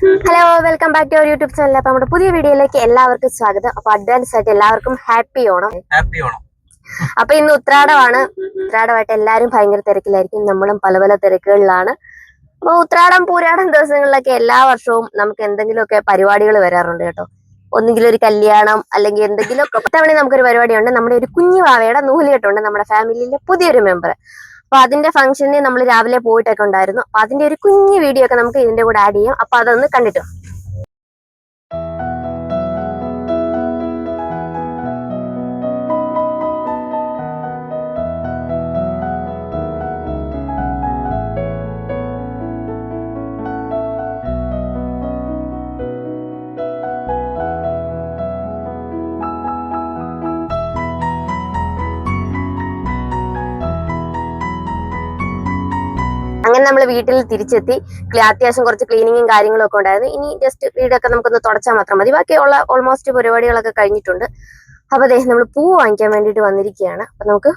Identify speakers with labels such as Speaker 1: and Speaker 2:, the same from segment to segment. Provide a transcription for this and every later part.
Speaker 1: Hello welcome back to our YouTube channel അപ്പൊ നമ്മുടെ പുതിയ വീഡിയോയിലേക്ക് എല്ലാവർക്കും സ്വാഗതം. അപ്പൊ അഡ്വാൻസ് ആയിട്ട് എല്ലാവർക്കും ഹാപ്പി ഓണം.
Speaker 2: ഹാപ്പി ഓണം.
Speaker 1: അപ്പൊ ഇന്ന് ഉത്രാടമാണ്. ഉത്രാടമായിട്ട് എല്ലാരും ഭയങ്കര തിരക്കിലായിരിക്കും. നമ്മളും പല പല തിരക്കുകളിലാണ്. അപ്പൊ ഉത്രാടം പൂരാടം ദിവസങ്ങളിലൊക്കെ എല്ലാ വർഷവും നമുക്ക് എന്തെങ്കിലുമൊക്കെ പരിപാടികൾ വരാറുണ്ട് കേട്ടോ. ഒന്നുകിൽ ഒരു കല്യാണം അല്ലെങ്കിൽ എന്തെങ്കിലും ഒക്കെ തവണ നമുക്കൊരു പരിപാടിയുണ്ട്. നമ്മുടെ ഒരു കുഞ്ഞു വാവയുടെ നൂലുകെട്ടുണ്ട് നമ്മുടെ ഫാമിലിയിലെ പുതിയൊരു മെമ്പർ അപ്പൊ അതിന്റെ ഫംഗ്ഷന് നമ്മൾ രാവിലെ പോയിട്ടൊക്കെ ഉണ്ടായിരുന്നു. അപ്പൊ അതിന്റെ ഒരു കുഞ്ഞു വീഡിയോ ഒക്കെ നമുക്ക് ഇതിന്റെ കൂടെ ആഡ് ചെയ്യാം. അപ്പൊ അതൊന്ന് കണ്ടിട്ടോ നമ്മൾ വീട്ടിൽ തിരിച്ചെത്തി അത്യാവശ്യം കുറച്ച് ക്ലീനിങ്ങും കാര്യങ്ങളും ഒക്കെ ഉണ്ടായിരുന്നു. ഇനി ജസ്റ്റ് വീടൊക്കെ നമുക്കൊന്ന് തുടച്ചാൽ മാത്രം മതി. ബാക്കിയുള്ള ഓൾമോസ്റ്റ് പരിപാടികളൊക്കെ കഴിഞ്ഞിട്ടുണ്ട്. അപ്പൊ അതെ നമ്മൾ പൂ വാങ്ങിക്കാൻ വേണ്ടിയിട്ട് വന്നിരിക്കുകയാണ്. അപ്പൊ നമുക്ക്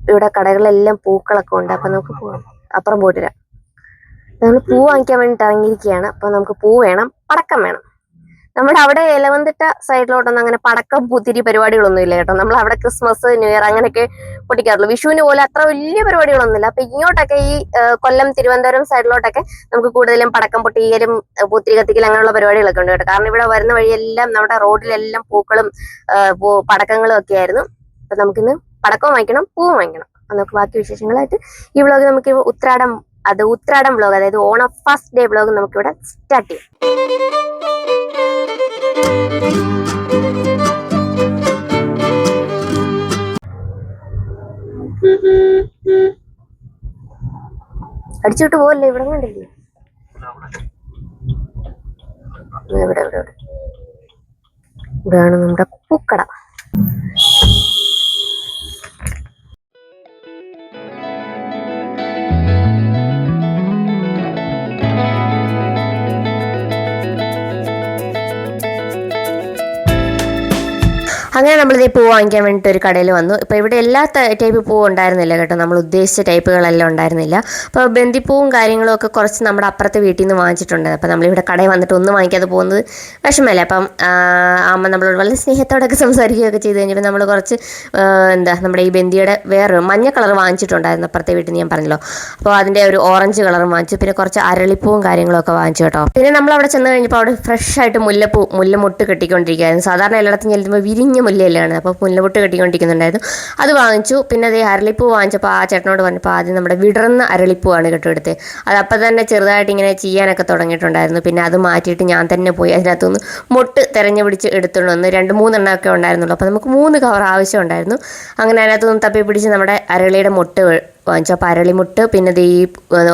Speaker 1: ഇവിടെ കടകളിലെല്ലാം പൂക്കളൊക്കെ ഉണ്ട്. അപ്പൊ നമുക്ക് പോവാം അപ്പുറം പോയിട്ട് നമ്മൾ പൂ വാങ്ങിക്കാൻ വേണ്ടിയിട്ട് ഇറങ്ങിയിരിക്കുകയാണ്. അപ്പൊ നമുക്ക് പൂ വേണം പടക്കം വേണം. നമ്മുടെ അവിടെ ഇലവന്തിട്ട സൈഡിലോട്ടൊന്നും അങ്ങനെ പടക്കം പുതിരി പരിപാടികളൊന്നും ഇല്ല കേട്ടോ. നമ്മൾ അവിടെ ക്രിസ്മസ് ന്യൂ ഇയർ അങ്ങനെയൊക്കെ പൊട്ടിക്കാറുള്ളൂ. വിഷുവിന് പോലെ അത്ര വലിയ പരിപാടികളൊന്നും ഇല്ല. അപ്പൊ ഇങ്ങോട്ടൊക്കെ ഈ കൊല്ലം തിരുവനന്തപുരം സൈഡിലോട്ടൊക്കെ നമുക്ക് കൂടുതലും പടക്കം പൊട്ടിക്കലും പുത്തിരി കത്തിക്കലും അങ്ങനെയുള്ള പരിപാടികളൊക്കെ ഉണ്ട് കേട്ടോ. കാരണം ഇവിടെ വരുന്ന വഴിയെല്ലാം നമ്മുടെ റോഡിലെല്ലാം പൂക്കളും പടക്കങ്ങളും ഒക്കെ ആയിരുന്നു. അപ്പൊ നമുക്കിന്ന് പടക്കവും വാങ്ങിക്കണം പൂവും വാങ്ങിക്കണം. എന്നൊക്കെ ബാക്കി വിശേഷങ്ങളായിട്ട് ഈ വ്ളോഗ് നമുക്ക് ഉത്രാടം അത് ഉത്രാടം വ്ലോഗ് അതായത് ഓണം ഫസ്റ്റ് ഡേ വ്ലോഗ് നമുക്കിവിടെ സ്റ്റാർട്ട് ചെയ്യാം. അടിച്ചോട്ട് പോവല്ലേ? ഇവിടെ കണ്ടില്ലേ? ഇവിടെ ഇവിടെ ഇവിടെ. ഇവിടെയാണ് നമ്മുടെ പൂക്കട. അങ്ങനെ നമ്മൾ ഇതേ പൂ വാങ്ങിക്കാൻ വേണ്ടിയിട്ട് ഒരു കടയിൽ വന്നു. ഇപ്പോൾ ഇവിടെ എല്ലാ ടൈപ്പ് പൂവും ഉണ്ടായിരുന്നില്ല കേട്ടോ. നമ്മൾ ഉദ്ദേശിച്ച ടൈപ്പുകളെല്ലാം ഉണ്ടായിരുന്നില്ല. അപ്പോൾ ബന്ദിപ്പൂവും കാര്യങ്ങളും ഒക്കെ കുറച്ച് നമ്മുടെ അപ്പുറത്തെ വീട്ടിൽ നിന്ന് വാങ്ങിച്ചിട്ടുണ്ട്. അപ്പോൾ നമ്മളിവിടെ കടയിൽ വന്നിട്ട് ഒന്നും വാങ്ങിക്കാതെ പോകുന്നത് വിഷമല്ലേ അപ്പം അമ്മ നമ്മളോട് വളരെ സ്നേഹത്തോടൊക്കെ സംസാരിക്കുകയൊക്കെ ചെയ്ത് കഴിഞ്ഞപ്പോൾ നമ്മൾ കുറച്ച് എന്താ നമ്മുടെ ഈ ബന്ദിയുടെ വേറൊരു മഞ്ഞ കളർ വാങ്ങിച്ചിട്ടുണ്ടായിരുന്നു അപ്പുറത്തെ വീട്ടിൽ ഞാൻ പറഞ്ഞല്ലോ. അപ്പോൾ അതിന്റെ ഒരു ഓറഞ്ച് കളറും വാങ്ങിച്ചു. പിന്നെ കുറച്ച് അരളിപ്പൂവും കാര്യങ്ങളൊക്കെ വാങ്ങിച്ചു കേട്ടോ. പിന്നെ നമ്മൾ അവിടെ ചെന്ന് കഴിഞ്ഞപ്പോൾ അവിടെ ഫ്രഷ് ആയിട്ട് മുല്ലപ്പൂ മുല്ലമുട്ട് കെട്ടിക്കൊണ്ടിരിക്കുകയായിരുന്നു. സാധാരണ എല്ലായിടത്തും ചെല്ലുമ്പോൾ വിരിഞ്ഞ മുല്ലയിലാണ്. അപ്പോൾ മുല്ലപൊട്ട് കെട്ടിക്കൊണ്ടിരിക്കുന്നുണ്ടായിരുന്നു. അത് വാങ്ങിച്ചു. പിന്നെ അതേ അരളിപ്പൂ വാങ്ങിച്ചപ്പോൾ ആ ചേട്ടനോട് പറഞ്ഞപ്പോൾ ആദ്യം നമ്മുടെ വിടർന്ന അരളിപ്പൂവാണ് കെട്ടിയെടുത്തത് അത് അപ്പം തന്നെ ചെറുതായിട്ട് ഇങ്ങനെ ചെയ്യാനൊക്കെ തുടങ്ങിയിട്ടുണ്ടായിരുന്നു. പിന്നെ അത് മാറ്റിയിട്ട് ഞാൻ തന്നെ പോയി അതിനകത്തുനിന്ന് മുട്ട് തെരഞ്ഞു പിടിച്ച് എടുത്തുകൊണ്ട് വന്ന് രണ്ട് മൂന്നെണ്ണമൊക്കെ ഉണ്ടായിരുന്നുള്ളൂ. അപ്പോൾ നമുക്ക് മൂന്ന് കവർ ആവശ്യമുണ്ടായിരുന്നു. അങ്ങനെ അതിനകത്തുനിന്ന് തപ്പി പിടിച്ച് നമ്മുടെ അരളിയുടെ മുട്ട് വാങ്ങിച്ചു. അപ്പോൾ അരളിമുട്ട് പിന്നെ ഈ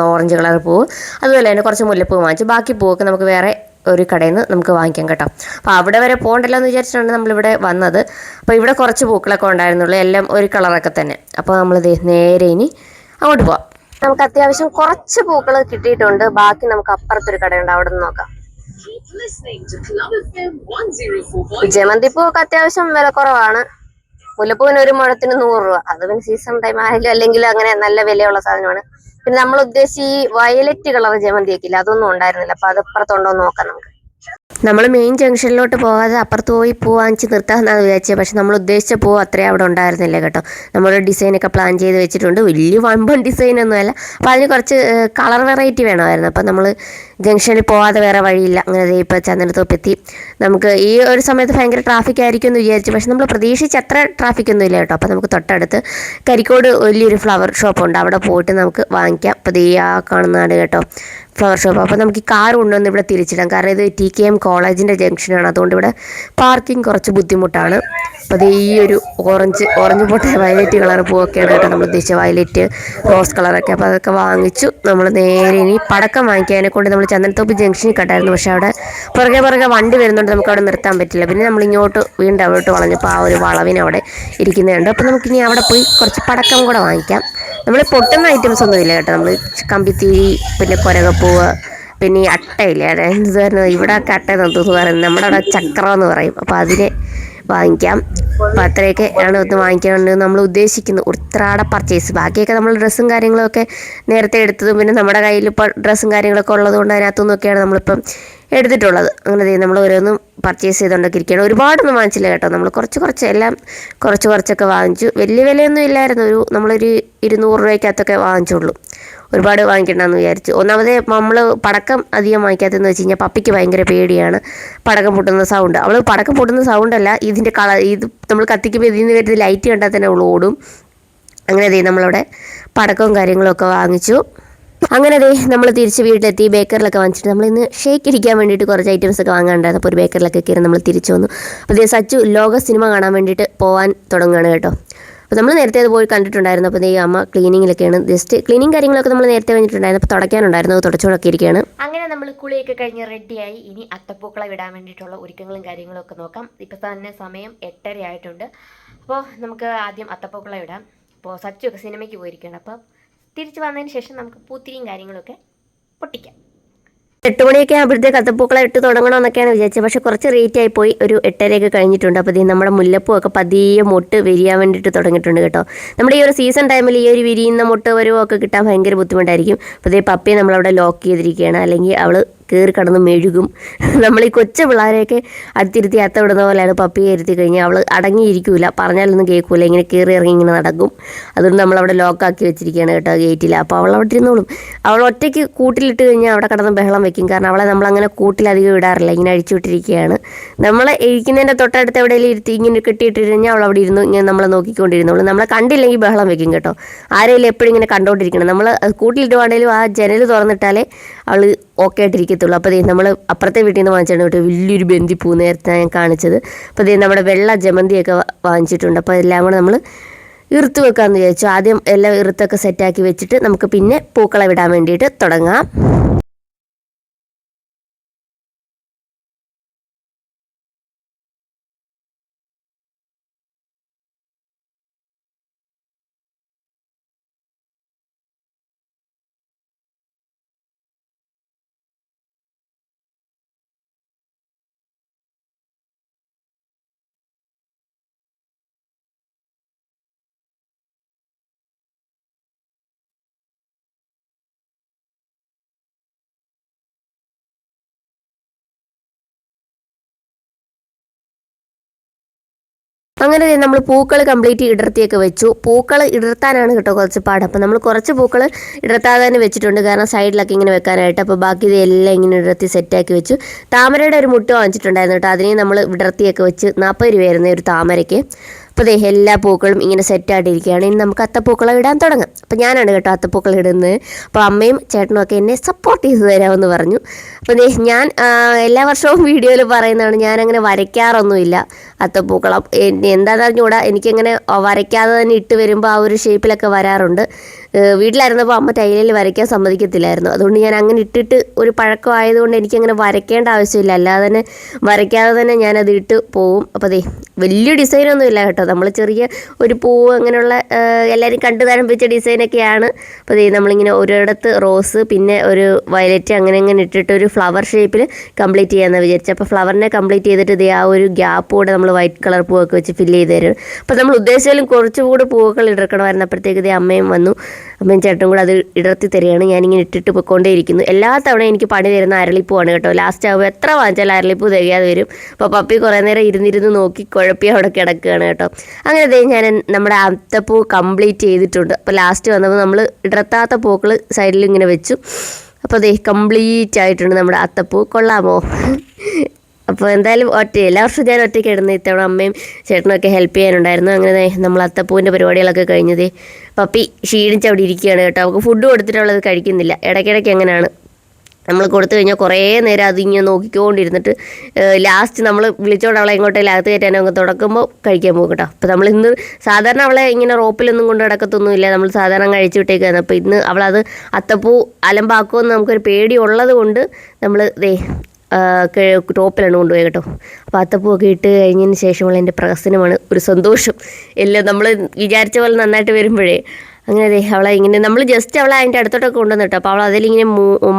Speaker 1: ഓറഞ്ച് കളർ പൂവ് അതുപോലെ തന്നെ കുറച്ച് മുല്ലപ്പൂ വാങ്ങിച്ചു. ബാക്കി പൂവൊക്കെ നമുക്ക് വേറെ ഒരു കടയിൽ നിന്ന് നമുക്ക് വാങ്ങിക്കാം കേട്ടോ. അപ്പോൾ അവിടെ വരെ പോകണ്ടല്ലോ എന്ന് വിചാരിച്ചിട്ടാണ് നമ്മളിവിടെ വന്നത്. അപ്പോൾ ഇവിടെ കുറച്ച് പൂക്കളൊക്കെ ഉണ്ടായിരുന്നുള്ളൂ. എല്ലാം ഒരു കളറൊക്കെ തന്നെ. അപ്പോൾ നമ്മൾ നേരെ ഇനി അങ്ങോട്ട് പോവാം. നമുക്ക് അത്യാവശ്യം കുറച്ച് പൂക്കൾ കിട്ടിയിട്ടുണ്ട്. ബാക്കി നമുക്ക് അപ്പുറത്തൊരു കടയുണ്ട് അവിടെ നിന്ന് നോക്കാം.
Speaker 3: Keep listening to Club FM 104.9.
Speaker 1: ജമന്തി പൂവൊക്കെ അത്യാവശ്യം വില കുറവാണ്. മുല്ലപ്പൂവിന് ഒരു മുഴത്തിന് നൂറ് രൂപ. അത് സീസൺ ടൈം ആയാലും അല്ലെങ്കിൽ അങ്ങനെ നല്ല വിലയുള്ള സാധനമാണ്. പിന്നെ നമ്മൾ ഉദ്ദേശിച്ച ഈ വയലറ്റ് കളർ ജമന്തി ഒക്കെ ഇല്ല? അതൊന്നും ഉണ്ടായിരുന്നില്ല. അപ്പൊ അത് അപ്പുറത്തുണ്ടോ നോക്കാം നമുക്ക്. നമ്മൾ മെയിൻ ജംഗ്ഷനിലോട്ട് പോകാതെ അപ്പുറത്ത് പോയി പൂ വാങ്ങിച്ച് നിർത്താമെന്നാണ് വിചാരിച്ചത്. പക്ഷെ നമ്മൾ ഉദ്ദേശിച്ച പൂ അത്രയും അവിടെ ഉണ്ടായിരുന്നില്ല കേട്ടോ. നമ്മൾ ഡിസൈനൊക്കെ പ്ലാൻ ചെയ്ത് വെച്ചിട്ടുണ്ട്. വലിയ വമ്പൻ ഡിസൈനൊന്നുമല്ല അപ്പോൾ അതിന് കുറച്ച് കളർ വെറൈറ്റി വേണമായിരുന്നു. അപ്പോൾ നമ്മൾ ജംഗ്ഷനിൽ പോകാതെ വേറെ വഴിയില്ല. അങ്ങനെ ഇപ്പോൾ ചന്ദനത്തോപ്പ് എത്തി. നമുക്ക് ഈ ഒരു സമയത്ത് ഭയങ്കര ട്രാഫിക് ആയിരിക്കും എന്ന് വിചാരിച്ചു. പക്ഷെ നമ്മൾ പ്രതീക്ഷിച്ച് അത്ര ട്രാഫിക് ഒന്നും ഇല്ല കേട്ടോ. അപ്പോൾ നമുക്ക് തൊട്ടടുത്ത് കരിക്കോട് വലിയൊരു ഫ്ലവർ ഷോപ്പ് ഉണ്ട്. അവിടെ പോയിട്ട് നമുക്ക് വാങ്ങിക്കാം. അപ്പോൾ ആ കാണുന്നതാണ് കേട്ടോ. ഫ്ലവർ ഷോപ്പ് അപ്പോൾ നമുക്ക് ഈ കാർ കൊണ്ടുവന്ന് ഇവിടെ തിരിച്ചിടാം. കാരണം ഇത് ടി കെ എം കോളേജിന്റെ ജംഗ്ഷനാണ് അതുകൊണ്ട് ഇവിടെ പാർക്കിംഗ് കുറച്ച് ബുദ്ധിമുട്ടാണ്. അപ്പോൾ അത് ഈ ഒരു ഓറഞ്ച് ഓറഞ്ച് പോട്ടെ വയലറ്റ് കളർ പൂവൊക്കെയാണ് കേട്ടോ നമ്മൾ ഉദ്ദേശിച്ച വയലറ്റ് റോസ് കളറൊക്കെ അപ്പോൾ അതൊക്കെ വാങ്ങിച്ചു. നമ്മൾ നേരെ ഇനി പടക്കം വാങ്ങിക്കാനെ കൊണ്ട് നമ്മൾ ചന്ദനത്തോപ്പ് ജംഗ്ഷനിൽ കണ്ടായിരുന്നു പക്ഷേ അവിടെ പുറകെ പുറകെ വണ്ടി വരുന്നുണ്ട് നമുക്ക് അവിടെ നിർത്താൻ പറ്റില്ല. പിന്നെ നമ്മൾ ഇങ്ങോട്ട് വീണ്ടും അവിടോട്ട് വളഞ്ഞപ്പോൾ ആ ഒരു വളവിന് അവിടെ ഇരിക്കുന്നുണ്ട് അപ്പോൾ നമുക്കിനി അവിടെ പോയി കുറച്ച് പടക്കം കൂടെ വാങ്ങിക്കാം. നമ്മൾ പൊട്ടുന്ന ഐറ്റംസ് ഒന്നും ഇല്ല കേട്ടോ. നമ്മൾ കമ്പിത്തിരി പിന്നെ കൊരകപ്പൂവ് പിന്നെ ഈ അട്ടയില്ലേ? അതായത് പറഞ്ഞത് ഇവിടെ ഒക്കെ അട്ട എന്ന് പറയുന്നത്. നമ്മുടെ അവിടെ ചക്രം എന്ന് പറയും. അപ്പോൾ അതിനെ വാങ്ങിക്കാം. അപ്പോൾ അത്രയൊക്കെ ആണ് ഒന്ന് വാങ്ങിക്കാനുണ്ട് നമ്മൾ ഉദ്ദേശിക്കുന്നത് ഉത്രാട പർച്ചേസ് ബാക്കിയൊക്കെ നമ്മൾ ഡ്രസ്സും കാര്യങ്ങളൊക്കെ നേരത്തെ എടുത്തതും പിന്നെ നമ്മുടെ കയ്യിൽ ഇപ്പോൾ ഡ്രസ്സും കാര്യങ്ങളൊക്കെ ഉള്ളതുകൊണ്ട് അതിനകത്തുനിന്നൊക്കെയാണ് നമ്മളിപ്പം എടുത്തിട്ടുള്ളത്. അങ്ങനെ നമ്മൾ ഓരോന്നും പർച്ചേസ് ചെയ്തുകൊണ്ടൊക്കെ ഒരുപാടൊന്നും വാങ്ങിച്ചില്ല കേട്ടോ. നമ്മൾ കുറച്ച് കുറച്ച് എല്ലാം കുറച്ച് കുറച്ചൊക്കെ വാങ്ങിച്ചു. വലിയ വിലയൊന്നും ഇല്ലായിരുന്നു. ഒരു നമ്മളൊരു ഇരുന്നൂറ് രൂപയ്ക്കകത്തൊക്കെ വാങ്ങിച്ചുള്ളൂ. ഒരുപാട് വാങ്ങിക്കണ്ടെന്ന് വിചാരിച്ചു. ഒന്നാമത് നമ്മൾ പടക്കം അധികം വാങ്ങിക്കാത്തതെന്ന് വെച്ച് കഴിഞ്ഞാൽ പപ്പിക്ക് ഭയങ്കര പേടിയാണ്. പടക്കം പൊട്ടുന്ന സൗണ്ട് അവൾ പടക്കം പൊട്ടുന്ന സൗണ്ടല്ല ഇതിന്റെ കളർ ഇത് നമ്മൾ കത്തിക്കുമ്പോൾ ഇതിൽ നിന്ന് വരുന്ന ലൈറ്റ് കണ്ടാൽ തന്നെ അവൾ ഓടും. അങ്ങനെ ദേ നമ്മളവിടെ പടക്കവും കാര്യങ്ങളൊക്കെ വാങ്ങിച്ചു. അങ്ങനെ ദേ നമ്മൾ തിരിച്ച് വീട്ടിലെത്തി ബേക്കറിലൊക്കെ വാങ്ങിച്ചിട്ട് നമ്മൾ ഇന്ന് ഷേക്ക് ഇരിക്കാൻ വേണ്ടിയിട്ട് കുറച്ച് ഐറ്റംസ് ഒക്കെ വാങ്ങാണ്ടായിരുന്നു അപ്പോൾ ഒരു ബേക്കറിലൊക്കെ കയറി നമ്മൾ തിരിച്ചു വന്നു. അപ്പോൾ ദേ സച്ചു ലോക സിനിമ കാണാൻ വേണ്ടിയിട്ട് പോകാൻ തുടങ്ങുകയാണ് കേട്ടോ. അപ്പോൾ നമ്മൾ നേരത്തെ അത് പോയി കണ്ടിട്ടുണ്ടായിരുന്നു. അപ്പോൾ ദേ അമ്മ ക്ലീനിങ്ങിലൊക്കെയാണ് ജസ്റ്റ് ക്ലീനിങ് കാര്യങ്ങളൊക്കെ നമ്മൾ നേരത്തെ കഴിഞ്ഞിട്ടുണ്ടായിരുന്നു അപ്പോൾ തുടയ്ക്കാനുണ്ടായിരുന്നു. അത് തുടച്ചുകൊണ്ടൊക്കെ ഇരിക്കുകയാണ്. അങ്ങനെ നമ്മൾ കുളിയൊക്കെ കഴിഞ്ഞ് റെഡിയായി ഇനി അത്തപ്പൂക്കളെ വിടാൻ വേണ്ടിയിട്ടുള്ള ഒരുക്കങ്ങളും കാര്യങ്ങളും ഒക്കെ നോക്കാം. ഇപ്പോൾ തന്നെ സമയം എട്ടര ആയിട്ടുണ്ട് അപ്പോൾ നമുക്ക് ആദ്യം അത്തപ്പൂക്കളെ വിടാം. അപ്പോൾ സച്ചു ഒക്കെ സിനിമയ്ക്ക് പോയിരിക്കുകയാണ്. അപ്പോൾ തിരിച്ച് വന്നതിന് ശേഷം നമുക്ക് പൂത്തിരിയും കാര്യങ്ങളൊക്കെ പൊട്ടിക്കാം. എട്ട് മണിയൊക്കെ ആകുമ്പോഴത്തേക്ക് കത്തപ്പൂക്കളെ ഇട്ട് തുടങ്ങണമെന്നൊക്കെയാണ് വിചാരിച്ചത്. പക്ഷേ കുറച്ച് റേറ്റ് ആയി പോയി. ഒരു എട്ടരയൊക്കെ കഴിഞ്ഞിട്ടുണ്ട്. അപ്പോൾ നമ്മുടെ മുല്ലപ്പൂ ഒക്കെ പതിയെ മൊട്ട് വിരിയാൻ വേണ്ടിയിട്ട് തുടങ്ങിയിട്ടുണ്ട് കേട്ടോ. നമ്മുടെ ഈ ഒരു സീസൺ ടൈമിൽ ഈ ഒരു വിരിയുന്ന മൊട്ട് വരുമോ ഒക്കെ കിട്ടാൻ ഭയങ്കര ബുദ്ധിമുട്ടായിരിക്കും. അപ്പോൾ ഇതേ പപ്പിയെ നമ്മളവിടെ ലോക്ക് ചെയ്തിരിക്കുകയാണ്. അല്ലെങ്കിൽ അവൾ കയറി കടന്ന് മെഴുകും. നമ്മൾ ഈ കൊച്ചു പിള്ളേരെയൊക്കെ അടുത്തിരുത്തി അത്ത വിടുന്ന പോലെയാണ് പപ്പിയെ ഇരുത്തി കഴിഞ്ഞാൽ അവൾ അടങ്ങിയിരിക്കൂല. പറഞ്ഞാലൊന്നും കേൾക്കൂല ഇങ്ങനെ കയറി ഇറങ്ങി ഇങ്ങനെ നടക്കും. അതുകൊണ്ട് നമ്മളവിടെ ലോക്കാക്കി വെച്ചിരിക്കുകയാണ് കേട്ടോ ഗേറ്റിൽ അപ്പോൾ അവൾ അവിടെ ഇരുന്നോളും. അവൾ ഒറ്റയ്ക്ക് കൂട്ടിലിട്ട് കഴിഞ്ഞാൽ അവിടെ കടന്ന് ബഹളം വെക്കും. കാരണം അവളെ നമ്മളങ്ങനെ കൂട്ടിലധികം ഇടാറില്ല. ഇങ്ങനെ അഴിച്ചു വിട്ടിരിക്കുകയാണ്. നമ്മളെ ഇരിക്കുന്നതിന്റെ തൊട്ടടുത്ത് എവിടെയെങ്കിലും ഇരുത്തി ഇങ്ങനെ കെട്ടിയിട്ട് കഴിഞ്ഞാൽ അവൾ അവിടെ ഇരുന്നു ഇങ്ങനെ നമ്മളെ നോക്കിക്കൊണ്ടിരുന്നോളൂ. നമ്മളെ കണ്ടില്ലെങ്കിൽ ബഹളം വെക്കും കേട്ടോ. ആരെങ്കിലും എപ്പോഴും ഇങ്ങനെ കണ്ടുകൊണ്ടിരിക്കണം നമ്മൾ കൂട്ടിലിട്ടുവാണേലും ആ ജനൽ തുറന്നിട്ടാലേ അവൾ ഓക്കെ ആയിട്ടിരിക്കത്തുള്ളൂ. അപ്പോൾ നമ്മൾ അപ്പുറത്തെ വീട്ടിൽ നിന്ന് വാങ്ങിച്ചാണ് കേട്ടോ വലിയൊരു ബന്ദിപ്പൂ നേരത്തെ ഞാൻ കാണിച്ചത്. അപ്പോൾ ദേ നമ്മുടെ വെള്ള ജമന്തിയൊക്കെ വാങ്ങിച്ചിട്ടുണ്ട്. അപ്പോൾ എല്ലാം കൂടെ നമ്മൾ ഇറുത്ത് വെക്കാമെന്ന് വിചാരിച്ചു. ആദ്യം എല്ലാം ഇറുത്തൊക്കെ സെറ്റാക്കി വെച്ചിട്ട് നമുക്ക് പിന്നെ പൂക്കളെ വിടാൻ വേണ്ടിയിട്ട് തുടങ്ങാം. അങ്ങനെ നമ്മൾ പൂക്കൾ കംപ്ലീറ്റ് ഇടർത്തിയൊക്കെ വെച്ചു. പൂക്കൾ ഇടർത്താനാണ് കേട്ടോ കുറച്ച് പാട്. അപ്പോൾ നമ്മൾ കുറച്ച് പൂക്കൾ ഇടർത്താതെ തന്നെ വെച്ചിട്ടുണ്ട്. കാരണം സൈഡിലൊക്കെ ഇങ്ങനെ വെക്കാനായിട്ട്. അപ്പോൾ ബാക്കി ഇതെല്ലാം ഇങ്ങനെ ഇടർത്തി സെറ്റാക്കി വെച്ചു. താമരയുടെ ഒരു മുട്ട വാങ്ങിച്ചിട്ടുണ്ടായിരുന്നു കേട്ടോ. അതിനെ നമ്മൾ ഇടർത്തിയൊക്കെ വെച്ച് നാൽപ്പത് രൂപയായിരുന്നു ഒരു താമരയ്ക്ക്. അപ്പോൾ ദേ എല്ലാ പൂക്കളും ഇങ്ങനെ സെറ്റായിട്ടിരിക്കുകയാണ് ഇനി നമുക്ക് അത്തപ്പൂക്കളം ഇടാൻ തുടങ്ങാം. അപ്പോൾ ഞാനാണ് കേട്ടോ അത്തപ്പൂക്കളം ഇടുന്നത്. അപ്പോൾ അമ്മയും ചേട്ടനും ഒക്കെ എന്നെ സപ്പോർട്ട് ചെയ്ത് തരാമെന്ന് പറഞ്ഞു. അപ്പോൾ ദേ ഞാൻ എല്ലാ വർഷവും വീഡിയോയിൽ പറയുന്നതാണ് ഞാനങ്ങനെ വരയ്ക്കാറൊന്നുമില്ല അത്തപ്പൂക്കളം. എന്താണെന്ന് അറിഞ്ഞുകൂടാ എനിക്കങ്ങനെ വരയ്ക്കാതെ തന്നെ ഇട്ട് വരുമ്പോൾ ആ ഒരു ഷേപ്പിലൊക്കെ വരാറുണ്ട്. വീട്ടിലായിരുന്നപ്പോൾ അമ്മ ടൈലിൽ വരയ്ക്കാൻ സമ്മതിക്കത്തില്ലായിരുന്നു. അതുകൊണ്ട് ഞാൻ അങ്ങനെ ഇട്ടിട്ട് ഒരു പഴക്കം ആയതുകൊണ്ട് എനിക്കങ്ങനെ വരയ്ക്കേണ്ട ആവശ്യമില്ല. അല്ലാതെ തന്നെ വരയ്ക്കാതെ തന്നെ ഞാനത് ഇട്ട് പോവും. അപ്പോൾ ദേ വലിയ ഡിസൈനൊന്നും ഇല്ല കേട്ടോ. നമ്മൾ ചെറിയ ഒരു പൂവ് അങ്ങനെയുള്ള എല്ലാവരും കണ്ടു തരംപിച്ച ഡിസൈനൊക്കെയാണ് അപ്പോൾ ദേ നമ്മളിങ്ങനെ ഒരിടത്ത് റോസ് പിന്നെ ഒരു വയലറ്റ് അങ്ങനെ അങ്ങനെ ഇട്ടിട്ട് ഒരു ഫ്ലവർ ഷേപ്പിൽ കംപ്ലീറ്റ് ചെയ്യാമെന്ന് വിചാരിച്ചു. അപ്പോൾ ഫ്ലവറിനെ കംപ്ലീറ്റ് ചെയ്തിട്ട് ഇതേ ആ ഒരു ഗ്യാപ്പ് കൂടെ നമ്മൾ വൈറ്റ് കളർ പൂവൊക്കെ വെച്ച് ഫില്ല് ചെയ്ത് തരും. അപ്പോൾ നമ്മൾ ഉദ്ദേശിച്ചാലും കുറച്ചുകൂടി പൂവുകൾ ഇടക്കണമായിരുന്നു അപ്പോഴത്തേക്ക് ഇതേ അമ്മയും വന്നു. അമ്മയും ചേട്ടനും കൂടെ അത് ഇടർത്തി തരികയാണ്. ഞാനിങ്ങനെ ഇട്ടിട്ട് പൊയ്ക്കൊണ്ടേയിരിക്കുന്നു. എല്ലാ തവണ എനിക്ക് പണി തരുന്ന അരളിപ്പൂവാണ് കേട്ടോ. ലാസ്റ്റ് ആകുമ്പോൾ എത്ര വാങ്ങിച്ചാലും അരളിപ്പൂ തികയാതെ വരും. അപ്പോൾ പപ്പി കുറേ നേരം ഇരുന്നിരുന്ന് നോക്കി കുഴപ്പി അവിടെ കിടക്കുകയാണ് കേട്ടോ. അങ്ങനെ ദേ ഞാൻ നമ്മുടെ അത്തപ്പൂ കംപ്ലീറ്റ് ചെയ്തിട്ടുണ്ട്. അപ്പോൾ ലാസ്റ്റ് വന്നപ്പോൾ നമ്മൾ ഇടർത്താത്ത പൂക്കൾ സൈഡിൽ ഇങ്ങനെ വെച്ചു. അപ്പോൾ അതേ കംപ്ലീറ്റ് ആയിട്ടുണ്ട് നമ്മുടെ അത്തപ്പൂ. കൊള്ളാമോ? അപ്പോൾ എന്തായാലും ഒറ്റ എല്ലാ വർഷവും ഞാൻ ഒറ്റയ്ക്ക് ഇടുന്ന ഇത്തവണ അമ്മയും ചേട്ടനൊക്കെ ഹെൽപ്പ് ചെയ്യാനുണ്ടായിരുന്നു. അങ്ങനെ നമ്മൾ അത്തപ്പൂവിന്റെ പരിപാടികളൊക്കെ കഴിഞ്ഞത് പപ്പി ക്ഷീണിച്ച് അവിടെ ഇരിക്കുകയാണ് കേട്ടോ. അവൾക്ക് ഫുഡ് കൊടുത്തിട്ടുള്ളത് കഴിക്കുന്നില്ല. ഇടയ്ക്കിടയ്ക്ക് അങ്ങനെയാണ് നമ്മൾ കൊടുത്തു കഴിഞ്ഞാൽ കുറേ നേരം അതിങ്ങനെ നോക്കിക്കൊണ്ടിരുന്നിട്ട് ലാസ്റ്റ് നമ്മൾ വിളിച്ചോണ്ട് അവളെ ഇങ്ങോട്ടേലും അകത്ത് കയറ്റാൻ അങ്ങ് തുടക്കുമ്പോൾ കഴിക്കാൻ പോകും കേട്ടോ. അപ്പോൾ നമ്മൾ ഇന്ന് സാധാരണ അവളെ ഇങ്ങനെ റോപ്പിലൊന്നും കൊണ്ട് നടക്കത്തൊന്നുമില്ല. നമ്മൾ സാധാരണ കഴിച്ചു വിട്ടേക്കാണ് അപ്പോൾ ഇന്ന് അവളത് അത്തപ്പൂ അലമ്പാക്കുമെന്ന് നമുക്കൊരു പേടി ഉള്ളത് കൊണ്ട് നമ്മൾ ദേ ടോപ്പിലാണ് കൊണ്ടുപോയത് കേട്ടോ. അപ്പോൾ അത്തപ്പൂവൊക്കെ ഇട്ട് കഴിഞ്ഞതിന് ശേഷമുള്ള എന്റെ പ്രഹസനമാണ് ഒരു സന്തോഷം. എല്ലാം നമ്മൾ വിചാരിച്ച പോലെ നന്നായിട്ട് വരുമ്പോഴേ. അങ്ങനെ അതെ അവളെ ഇങ്ങനെ നമ്മൾ ജസ്റ്റ് അവളെ അതിന്റെ അടുത്തോട്ടൊക്കെ കൊണ്ടുവന്നു കേട്ടോ. അപ്പോൾ അവൾ അതിലിങ്ങനെ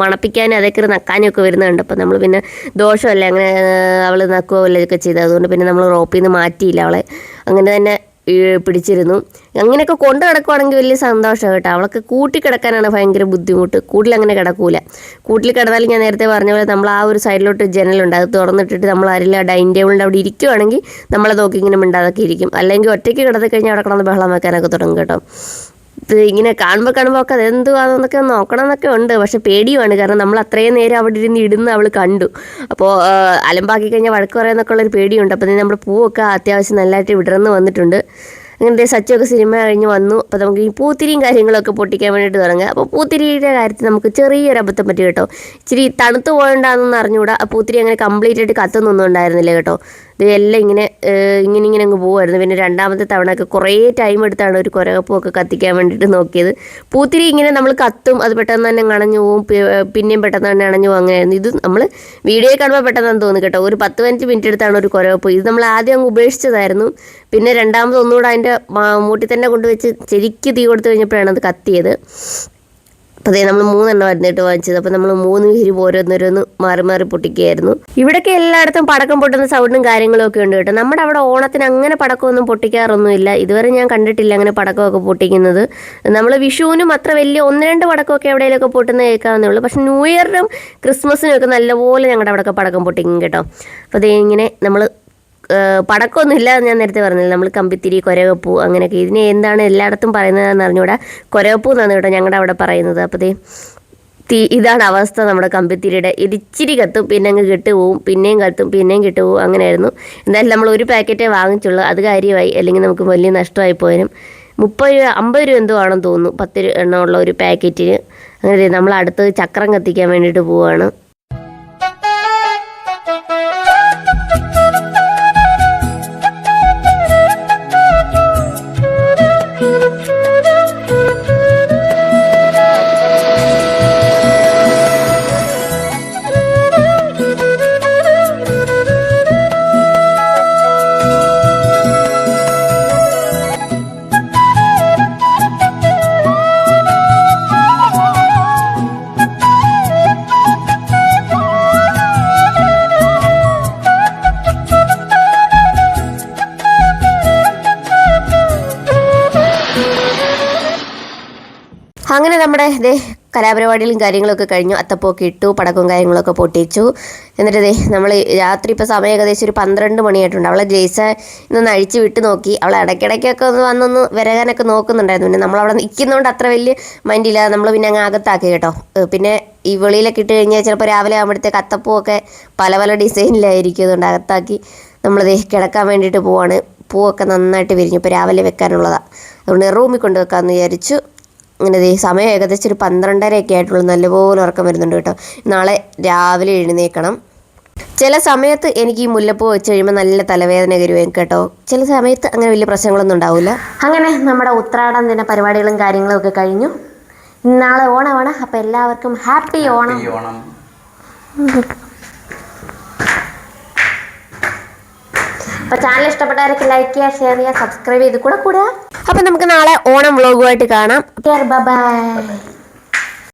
Speaker 1: മണപ്പിക്കാനും അതൊക്കെ നക്കാനും ഒക്കെ വരുന്നുണ്ട്. അപ്പോൾ നമ്മൾ പിന്നെ ദോഷമല്ലേ? അങ്ങനെ അവൾ നക്കുകയോ വല്ലതൊക്കെ ചെയ്ത് അതുകൊണ്ട് പിന്നെ നമ്മൾ റോപ്പിൽ നിന്ന് മാറ്റിയില്ല അവളെ. അങ്ങനെ തന്നെ പിടിച്ചിരുന്നു. അങ്ങനെയൊക്കെ കൊണ്ട് കിടക്കുവാണെങ്കിൽ വലിയ സന്തോഷം കേട്ടോ. അവളൊക്കെ കൂട്ടി കിടക്കാനാണ് ഭയങ്കര ബുദ്ധിമുട്ട്. കൂട്ടിൽ അങ്ങനെ കിടക്കൂല. കൂട്ടിൽ കിടന്നാൽ ഞാൻ നേരത്തെ പറഞ്ഞ പോലെ നമ്മൾ ആ ഒരു സൈഡിലോട്ട് ജനലുണ്ട്. അത് തുറന്നിട്ടിട്ട് നമ്മൾ ആരെങ്കിലും ആ ഡൈനിങ് ടേബിളിന്റെ അവിടെ ഇരിക്കുവാണെങ്കിൽ നമ്മളെ നോക്കി ഇങ്ങനെ മിണ്ടാതൊക്കെ ഇരിക്കും. അല്ലെങ്കിൽ ഒറ്റയ്ക്ക് കിടന്നു കഴിഞ്ഞാൽ അവിടെ കിടന്ന് ബഹളം വെക്കാനൊക്കെ തുടങ്ങും കേട്ടോ. ഇങ്ങനെ കാണുമ്പോൾ കാണുമ്പോൾ ഒക്കെ അതെന്തുവാന്നൊക്കെ നോക്കണം എന്നൊക്കെ ഉണ്ട്. പക്ഷെ പേടിയുമാണ്. കാരണം നമ്മൾ അത്രയും നേരം അവിടെ ഇരുന്ന് ഇടുന്ന അവൾ കണ്ടു. അപ്പോൾ അലമ്പാക്കി കഴിഞ്ഞാൽ വഴക്ക് പറയുന്നൊക്കെ ഉള്ളൊരു പേടിയുണ്ട്. അപ്പോൾ നമ്മുടെ പൂവൊക്കെ അത്യാവശ്യം നല്ലതായിട്ട് വിടർന്ന് വന്നിട്ടുണ്ട്. അങ്ങനത്തെ സച്ചൊക്കെ സിനിമ കഴിഞ്ഞ് വന്നു. അപ്പോൾ നമുക്ക് ഈ പൂത്തിരിയും കാര്യങ്ങളൊക്കെ പൊട്ടിക്കാൻ വേണ്ടിയിട്ട് തുടങ്ങുക അപ്പോൾ പൂത്തിരിയുടെ കാര്യത്തിൽ നമുക്ക് ചെറിയൊരു അബദ്ധം പറ്റി കേട്ടോ. ഇച്ചിരി തണുത്ത് പോകണ്ടാണെന്ന് അറിഞ്ഞുകൂടാ. ആ പൂത്തിരി അങ്ങനെ കംപ്ലീറ്റ് ആയിട്ട് കത്തൊന്നും ഉണ്ടായിരുന്നില്ല കേട്ടോ. ഇത് എല്ലാം ഇങ്ങനെ ഇങ്ങനെ ഇങ്ങനെ അങ്ങ് പോകുമായിരുന്നു പിന്നെ രണ്ടാമത്തെ തവണയൊക്കെ കുറേ ടൈം എടുത്താണ് ഒരു കുരകപ്പൊക്കെ കത്തിക്കാൻ വേണ്ടിയിട്ട് നോക്കിയത്. പൂത്തിരി ഇങ്ങനെ നമ്മൾ കത്തും അത് പെട്ടെന്ന് തന്നെ അണഞ്ഞു പോവും പിന്നെയും പെട്ടെന്ന് തന്നെ അണഞ്ഞു പോകും അങ്ങനെയായിരുന്നു. ഇത് നമ്മൾ വീഡിയോ കാണുമ്പോൾ പെട്ടെന്ന് തോന്നുന്നു കേട്ടോ. ഒരു പത്ത് പതിനഞ്ച് മിനിറ്റ് എടുത്താണ് ഒരു കുരകപ്പ്. ഇത് നമ്മൾ ആദ്യം അങ്ങ് ഉപേക്ഷിച്ചതായിരുന്നു. പിന്നെ രണ്ടാമത് ഒന്നുകൂടെ അതിന്റെ മൂട്ടിൽ തന്നെ കൊണ്ടുവച്ച് ശരിക്ക് തീ കൊടുത്തു കഴിഞ്ഞപ്പോഴാണ് അത് കത്തിയത് അപ്പോൾ അതേ നമ്മൾ മൂന്നെണ്ണം വരുന്നിട്ട് വാങ്ങിച്ചത്. അപ്പോൾ നമ്മൾ മൂന്ന് പേര് ഓരോന്നോരോന്ന് മാറി മാറി പൊട്ടിക്കുകയായിരുന്നു. ഇവിടെയൊക്കെ എല്ലായിടത്തും പടക്കം പൊട്ടുന്ന സൗണ്ടും കാര്യങ്ങളും ഒക്കെ ഉണ്ട് കേട്ടോ. നമ്മുടെ അവിടെ ഓണത്തിന് അങ്ങനെ പടക്കമൊന്നും പൊട്ടിക്കാറൊന്നുമില്ല. ഇതുവരെ ഞാൻ കണ്ടിട്ടില്ല അങ്ങനെ പടക്കമൊക്കെ പൊട്ടിക്കുന്നത്. നമ്മൾ വിഷുവിനും അത്ര വലിയ ഒന്ന് രണ്ട് പടക്കമൊക്കെ എവിടെയെങ്കിലുമൊക്കെ പൊട്ടുന്ന കേൾക്കാവുന്നേ ഉള്ളൂ. പക്ഷെ ന്യൂ ഇയറിനും ക്രിസ്മസിനും ഒക്കെ നല്ലപോലെ ഞങ്ങളുടെ അവിടെയൊക്കെ പടക്കം പൊട്ടിക്കും കേട്ടോ. അപ്പോൾ അതേ ഇങ്ങനെ നമ്മൾ ഏഹ് പടക്കമൊന്നുമില്ല ഞാൻ നേരത്തെ പറഞ്ഞില്ല. നമ്മൾ കമ്പിത്തിരി കൊരകപ്പൂ അങ്ങനെയൊക്കെ. ഇതിന് എന്താണ് എല്ലായിടത്തും പറയുന്നതെന്ന് അറിഞ്ഞുകൂടാ കൊരകപ്പൂ എന്നാണ് കേട്ടോ ഞങ്ങളുടെ അവിടെ പറയുന്നത്. അപ്പോൾ ദേ തീ ഇതാണ് അവസ്ഥ നമ്മുടെ കമ്പിത്തിരിയുടെ. ഇച്ചിരി കത്തും പിന്നെ അങ്ങ് കിട്ടുപോവും പിന്നെയും കത്തും പിന്നെയും കിട്ടുപോവും അങ്ങനെയായിരുന്നു. എന്തായാലും നമ്മൾ ഒരു പാക്കറ്റേ വാങ്ങിച്ചുള്ളൂ. അത് കാര്യമായി. അല്ലെങ്കിൽ നമുക്ക് വലിയ നഷ്ടമായി പോയാലും മുപ്പത് രൂപ അമ്പത് രൂപ എന്തോ ആണെന്ന് തോന്നുന്നു. പത്ത് എണ്ണമുള്ള ഒരു പാക്കറ്റിന്. അങ്ങനെ നമ്മൾ അടുത്തത് ചക്രം കത്തിക്കാൻ വേണ്ടിയിട്ട് പോവുകയാണ് നമ്മുടെ ഇതേ കലാപരിപാടികളും കാര്യങ്ങളൊക്കെ കഴിഞ്ഞു. അത്തപ്പൂക്കെ ഇട്ടു പടക്കവും കാര്യങ്ങളൊക്കെ പൊട്ടിച്ചു. എന്നിട്ട് ഇതേ നമ്മൾ രാത്രി ഇപ്പോൾ സമയം ഏകദേശം ഒരു പന്ത്രണ്ട് മണിയായിട്ടുണ്ട്. അവളെ ജെയ്സ ഇന്നൊന്ന് അഴിച്ചു വിട്ട് നോക്കി. അവൾ ഇടയ്ക്കിടയ്ക്കൊക്കെ ഒന്ന് വന്നൊന്ന് വരകാനൊക്കെ നോക്കുന്നുണ്ടായിരുന്നു. പിന്നെ നമ്മളവിടെ നിൽക്കുന്നതുകൊണ്ട് അത്ര വലിയ മൈൻഡില്ല നമ്മൾ പിന്നെ അങ്ങ് അകത്താക്കി കേട്ടോ. പിന്നെ ഈ വെളിയിലൊക്കെ ഇട്ട് കഴിഞ്ഞാൽ ചിലപ്പോൾ രാവിലെ ആകുമ്പോഴത്തേക്ക് അത്തപ്പൂവൊക്കെ പല പല ഡിസൈനിലായിരിക്കും അതുകൊണ്ട് അകത്താക്കി നമ്മൾ ദേ കിടക്കാൻ വേണ്ടിയിട്ട് പോവാണ്. പൂവൊക്കെ നന്നായിട്ട് വിരിഞ്ഞു. ഇപ്പോൾ രാവിലെ വെക്കാനുള്ളതാണ് അതുകൊണ്ട് റൂമിൽ കൊണ്ട് വെക്കാമെന്ന് വിചാരിച്ചു. അങ്ങനെ ദേ സമയം ഏകദേശം ഒരു പന്ത്രണ്ടരയൊക്കെ ആയിട്ടുള്ളൂ. നല്ലപോലെ ഉറക്കം വരുന്നുണ്ട് കേട്ടോ. നാളെ രാവിലെ എഴുന്നേക്കണം ചില സമയത്ത് എനിക്ക് ഈ മുല്ലപ്പൂ വെച്ച് കഴിയുമ്പോൾ നല്ല തലവേദന കരുവേം കേട്ടോ. ചില സമയത്ത് അങ്ങനെ വലിയ പ്രശ്നങ്ങളൊന്നും ഉണ്ടാവില്ല അങ്ങനെ നമ്മുടെ ഉത്രാടം ദിന പരിപാടികളും കാര്യങ്ങളും ഒക്കെ കഴിഞ്ഞു. നാളെ ഓണമാണ്. അപ്പം എല്ലാവർക്കും ഹാപ്പി ഓണം.
Speaker 2: ഓണം.
Speaker 1: അപ്പോൾ ചാനൽ ഇഷ്ടപ്പെട്ടവരൊക്കെ ലൈക്ക് ചെയ്യുക ഷെയർ ചെയ്യുക സബ്സ്ക്രൈബ് ചെയ്ത് കൂടെ കൂടുക. അപ്പൊ നമുക്ക് നാളെ ഓണം വ്ളോഗുമായിട്ട് കാണാം. ബൈ